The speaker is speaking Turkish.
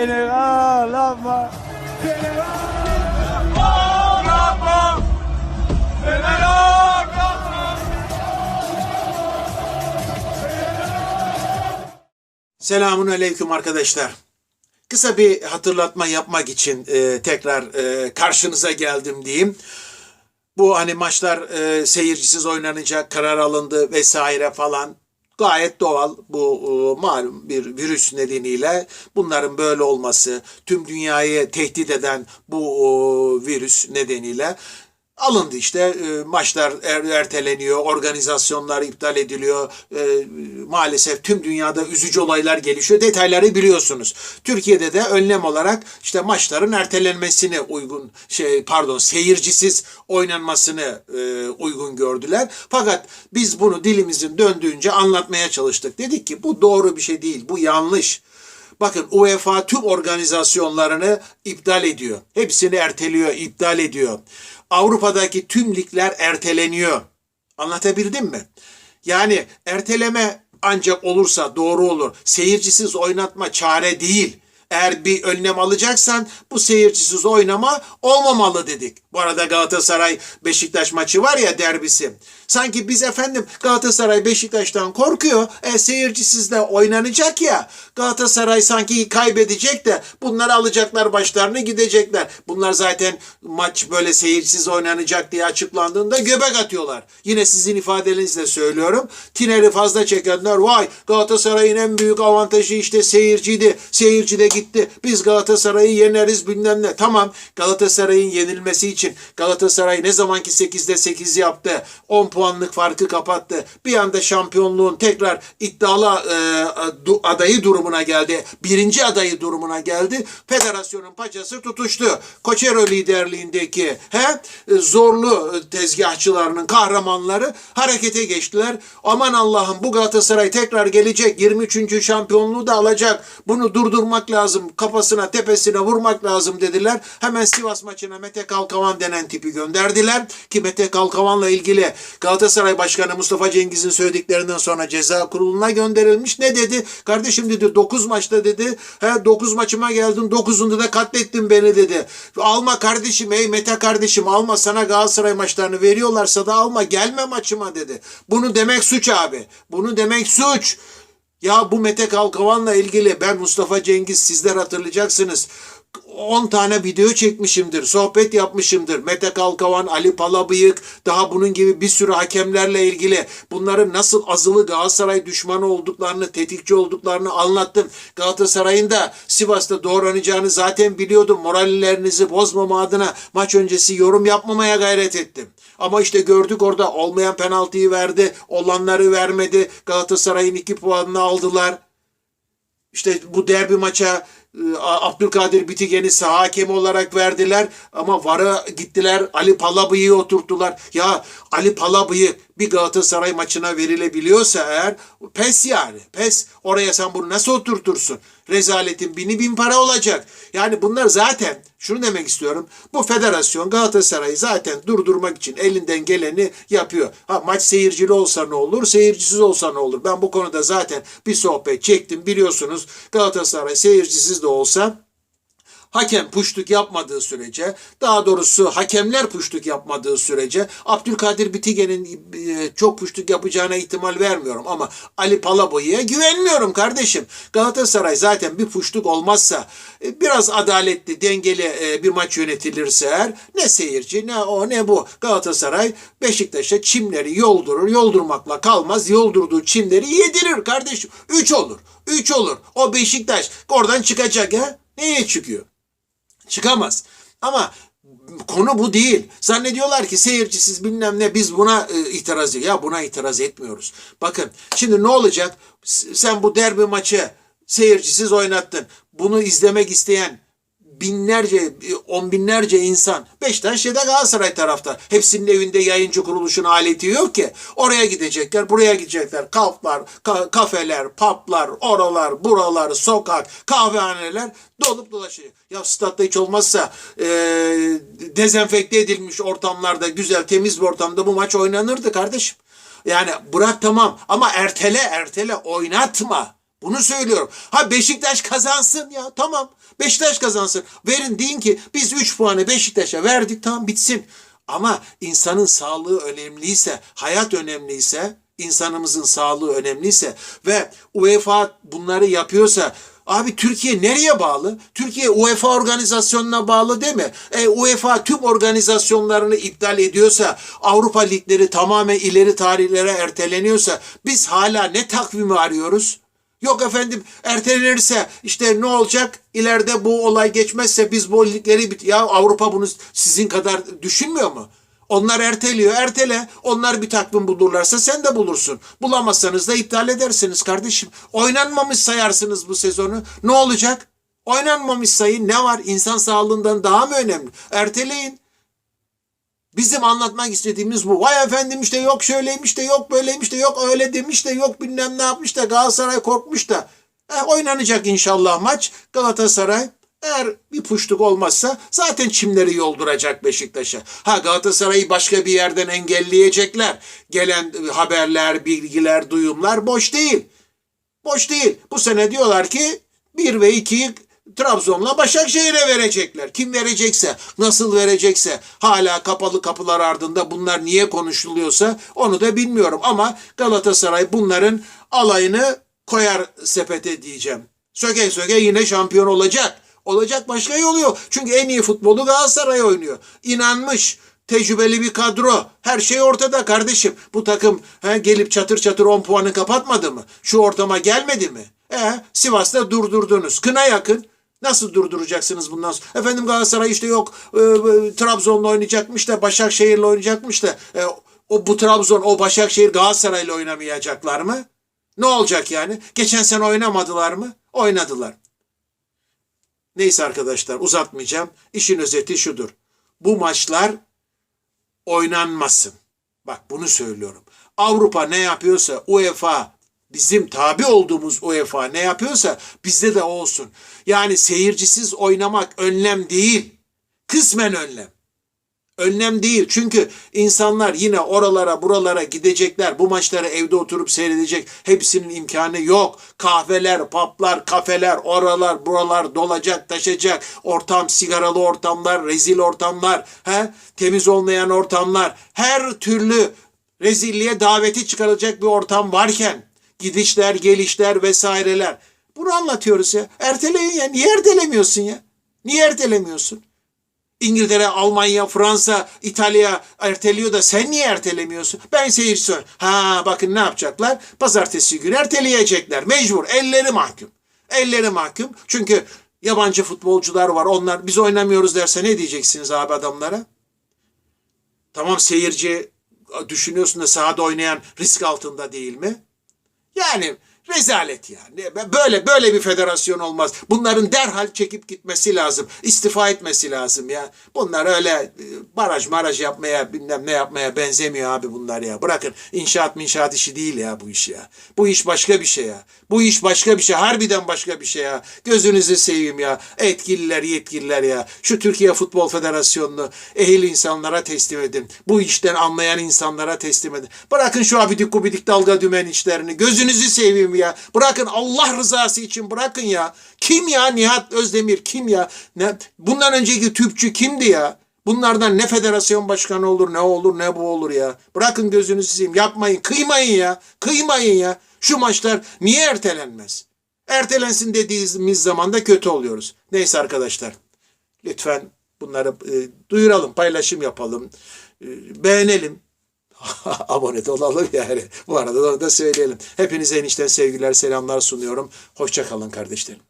Beni ağlama. Selamun aleyküm arkadaşlar. Kısa bir hatırlatma yapmak için e, tekrar e, karşınıza geldim diyeyim. Bu hani maçlar e, seyircisiz oynanacak, karar alındı vesaire falan. Gayet doğal bu e, malum bir virüs nedeniyle bunların böyle olması, tüm dünyayı tehdit eden bu e, virüs nedeniyle alındı işte E, maçlar er- erteleniyor, organizasyonlar iptal ediliyor. E, maalesef tüm dünyada üzücü olaylar gelişiyor. Detayları biliyorsunuz. Türkiye'de de önlem olarak işte maçların ertelenmesini uygun şey pardon seyircisiz oynanmasını e, uygun gördüler. Fakat biz bunu dilimizin döndüğünce anlatmaya çalıştık. Dedik ki bu doğru bir şey değil. Bu yanlış. Bakın UEFA tüm organizasyonlarını iptal ediyor. Hepsini erteliyor, iptal ediyor. Avrupa'daki tüm ligler erteleniyor. Anlatabildim mi? Yani erteleme ancak olursa doğru olur. Seyircisiz oynatma çare değil. Eğer bir önlem alacaksan bu seyircisiz oynama olmamalı dedik. Bu arada Galatasaray Beşiktaş maçı var ya derbisi. Sanki biz efendim Galatasaray Beşiktaş'tan korkuyor. E seyircisiz de oynanacak ya. Galatasaray sanki kaybedecek de bunlar alacaklar başlarını gidecekler. Bunlar zaten maç böyle seyircisiz oynanacak diye açıklandığında göbek atıyorlar. Yine sizin ifadelerinizle söylüyorum. Tineri fazla çekenler vay Galatasaray'ın en büyük avantajı işte seyirciydi. Seyirci de gitti. Biz Galatasaray'ı yeneriz bilmem ne. Tamam Galatasaray'ın yenilmesi için Galatasaray ne zamanki 8'de 8 yaptı. 10 puanlık farkı kapattı. Bir anda şampiyonluğun tekrar iddialı e, adayı durumuna geldi. Birinci adayı durumuna geldi. Federasyonun paçası tutuştu. Koçero liderliğindeki he, e, zorlu e, tezgahçılarının kahramanları harekete geçtiler. Aman Allah'ım bu Galatasaray tekrar gelecek. 23. şampiyonluğu da alacak. Bunu durdurmak lazım. Kafasına tepesine vurmak lazım dediler. Hemen Sivas maçına Mete Kalkavan denen tipi gönderdiler. Ki Mete Kalkavan'la ilgili Galatasaray Başkanı Mustafa Cengiz'in söylediklerinden sonra ceza kuruluna gönderilmiş. Ne dedi? Kardeşim dedi 9 maçta dedi. He 9 maçıma geldin 9'unda da katlettin beni dedi. Alma kardeşim ey Mete kardeşim alma sana Galatasaray maçlarını veriyorlarsa da alma gelme maçıma dedi. Bunu demek suç abi. Bunu demek suç. Ya bu Mete Kalkavan'la ilgili ben Mustafa Cengiz sizler hatırlayacaksınız. 10 tane video çekmişimdir, sohbet yapmışımdır. Mete Kalkavan, Ali Palabıyık, daha bunun gibi bir sürü hakemlerle ilgili bunların nasıl azılı Galatasaray düşmanı olduklarını, tetikçi olduklarını anlattım. Galatasaray'ın da Sivas'ta doğranacağını zaten biliyordum. Morallerinizi bozmama adına maç öncesi yorum yapmamaya gayret ettim. Ama işte gördük orada olmayan penaltıyı verdi, olanları vermedi. Galatasaray'ın iki puanını aldılar. İşte bu derbi maça Abdülkadir Bitigen'i saha hakemi olarak verdiler ama VAR'a gittiler Ali Palabıyık'ı oturttular. Ya Ali Palabıyık bir Galatasaray maçına verilebiliyorsa eğer pes yani pes oraya sen bunu nasıl oturtursun? Rezaletin bini bin para olacak. Yani bunlar zaten şunu demek istiyorum. Bu federasyon Galatasaray'ı zaten durdurmak için elinden geleni yapıyor. Ha maç seyircili olsa ne olur, seyircisiz olsa ne olur? Ben bu konuda zaten bir sohbet çektim. Biliyorsunuz Galatasaray seyircisiz de olsa hakem puştuk yapmadığı sürece, daha doğrusu hakemler puştuk yapmadığı sürece Abdülkadir Bitigen'in e, çok puştuk yapacağına ihtimal vermiyorum ama Ali Palaboy'a güvenmiyorum kardeşim. Galatasaray zaten bir puştuk olmazsa e, biraz adaletli, dengeli e, bir maç yönetilirse eğer ne seyirci ne o ne bu. Galatasaray Beşiktaş'a çimleri yoldurur, yoldurmakla kalmaz. Yoldurduğu çimleri yedirir kardeşim. 3 olur. 3 olur. O Beşiktaş oradan çıkacak ha. Neye çıkıyor? Çıkamaz. Ama konu bu değil. Zannediyorlar ki seyircisiz bilmem ne biz buna e, itiraz ediyoruz. Ya buna itiraz etmiyoruz. Bakın şimdi ne olacak? Sen bu derbi maçı seyircisiz oynattın. Bunu izlemek isteyen binlerce, on binlerce insan. Beşiktaş ya da Galatasaray taraftar. Hepsinin evinde yayıncı kuruluşun aleti yok ki. Oraya gidecekler, buraya gidecekler. Kalklar, ka- kafeler, paplar, oralar, buralar, sokak, kahvehaneler dolup dolaşacak. Ya statta hiç olmazsa e, dezenfekte edilmiş ortamlarda, güzel, temiz bir ortamda bu maç oynanırdı kardeşim. Yani bırak tamam ama ertele ertele oynatma. Bunu söylüyorum. Ha Beşiktaş kazansın ya tamam. Beşiktaş kazansın. Verin deyin ki biz 3 puanı Beşiktaş'a verdik tamam bitsin. Ama insanın sağlığı önemliyse, hayat önemliyse, insanımızın sağlığı önemliyse ve UEFA bunları yapıyorsa Abi Türkiye nereye bağlı? Türkiye UEFA organizasyonuna bağlı değil mi? E, UEFA tüm organizasyonlarını iptal ediyorsa, Avrupa ligleri tamamen ileri tarihlere erteleniyorsa biz hala ne takvimi arıyoruz? Yok efendim ertelenirse işte ne olacak? İleride bu olay geçmezse biz bu ligleri bit ya Avrupa bunu sizin kadar düşünmüyor mu? Onlar erteliyor, ertele. Onlar bir takvim bulurlarsa sen de bulursun. Bulamazsanız da iptal edersiniz kardeşim. Oynanmamış sayarsınız bu sezonu. Ne olacak? Oynanmamış sayın ne var? İnsan sağlığından daha mı önemli? Erteleyin. Bizim anlatmak istediğimiz bu. Vay efendim işte yok şöyleymiş de yok böyleymiş de yok öyle demiş de yok bilmem ne yapmış da Galatasaray korkmuş da. E, oynanacak inşallah maç. Galatasaray eğer bir puştuk olmazsa zaten çimleri yolduracak Beşiktaş'a. Ha Galatasaray'ı başka bir yerden engelleyecekler. Gelen haberler, bilgiler, duyumlar boş değil. Boş değil. Bu sene diyorlar ki 1 ve 2'yi Trabzon'la Başakşehir'e verecekler. Kim verecekse, nasıl verecekse hala kapalı kapılar ardında bunlar niye konuşuluyorsa onu da bilmiyorum. Ama Galatasaray bunların alayını koyar sepete diyeceğim. Söke söke yine şampiyon olacak. Olacak başka yolu yok. Çünkü en iyi futbolu Galatasaray oynuyor. İnanmış tecrübeli bir kadro. Her şey ortada kardeşim. Bu takım he, gelip çatır çatır 10 puanı kapatmadı mı? Şu ortama gelmedi mi? E, Sivas'ta durdurdunuz. Kına yakın. Nasıl durduracaksınız bundan sonra? Efendim Galatasaray işte yok e, e, Trabzon'la oynayacakmış da Başakşehir'le oynayacakmış da e, o bu Trabzon o Başakşehir Galatasaray'la oynamayacaklar mı? Ne olacak yani? Geçen sene oynamadılar mı? Oynadılar. Neyse arkadaşlar uzatmayacağım. İşin özeti şudur. Bu maçlar oynanmasın. Bak bunu söylüyorum. Avrupa ne yapıyorsa UEFA bizim tabi olduğumuz UEFA ne yapıyorsa bizde de olsun. Yani seyircisiz oynamak önlem değil. Kısmen önlem. Önlem değil. Çünkü insanlar yine oralara buralara gidecekler. Bu maçları evde oturup seyredecek. Hepsinin imkanı yok. Kahveler, paplar, kafeler, oralar, buralar dolacak, taşacak. Ortam, sigaralı ortamlar, rezil ortamlar, he? temiz olmayan ortamlar. Her türlü rezilliğe daveti çıkaracak bir ortam varken gidişler, gelişler vesaireler. Bunu anlatıyoruz ya. Erteleyin ya. Niye ertelemiyorsun ya? Niye ertelemiyorsun? İngiltere, Almanya, Fransa, İtalya erteliyor da sen niye ertelemiyorsun? Ben seyirci. Ha bakın ne yapacaklar? Pazartesi günü erteleyecekler. Mecbur. Elleri mahkum. Elleri mahkum. Çünkü yabancı futbolcular var. Onlar biz oynamıyoruz derse ne diyeceksiniz abi adamlara? Tamam seyirci düşünüyorsun da sahada oynayan risk altında değil mi? Yani rezalet yani. Böyle böyle bir federasyon olmaz. Bunların derhal çekip gitmesi lazım. İstifa etmesi lazım ya. Bunlar öyle e, baraj maraj yapmaya bilmem ne yapmaya benzemiyor abi bunlar ya. Bırakın inşaat minşaat işi değil ya bu iş ya. Bu iş başka bir şey ya. Bu iş başka bir şey. Harbiden başka bir şey ya. Gözünüzü seveyim ya. Etkililer yetkililer ya. Şu Türkiye Futbol Federasyonu'nu ehil insanlara teslim edin. Bu işten anlayan insanlara teslim edin. Bırakın şu abidik gubidik dalga dümen işlerini. Gözünüzü seveyim. Bırakın Allah rızası için bırakın ya. Kim ya Nihat Özdemir kim ya? Ne, bundan önceki tüpçü kimdi ya? Bunlardan ne federasyon başkanı olur ne olur ne bu olur ya. Bırakın gözünüzü seveyim yapmayın kıymayın ya. Kıymayın ya. Şu maçlar niye ertelenmez? Ertelensin dediğimiz zaman da kötü oluyoruz. Neyse arkadaşlar. Lütfen bunları e, duyuralım, paylaşım yapalım, e, beğenelim. abone de olalım yani. Bu arada da, söyleyelim. Hepinize enişten sevgiler, selamlar sunuyorum. Hoşça kalın kardeşlerim.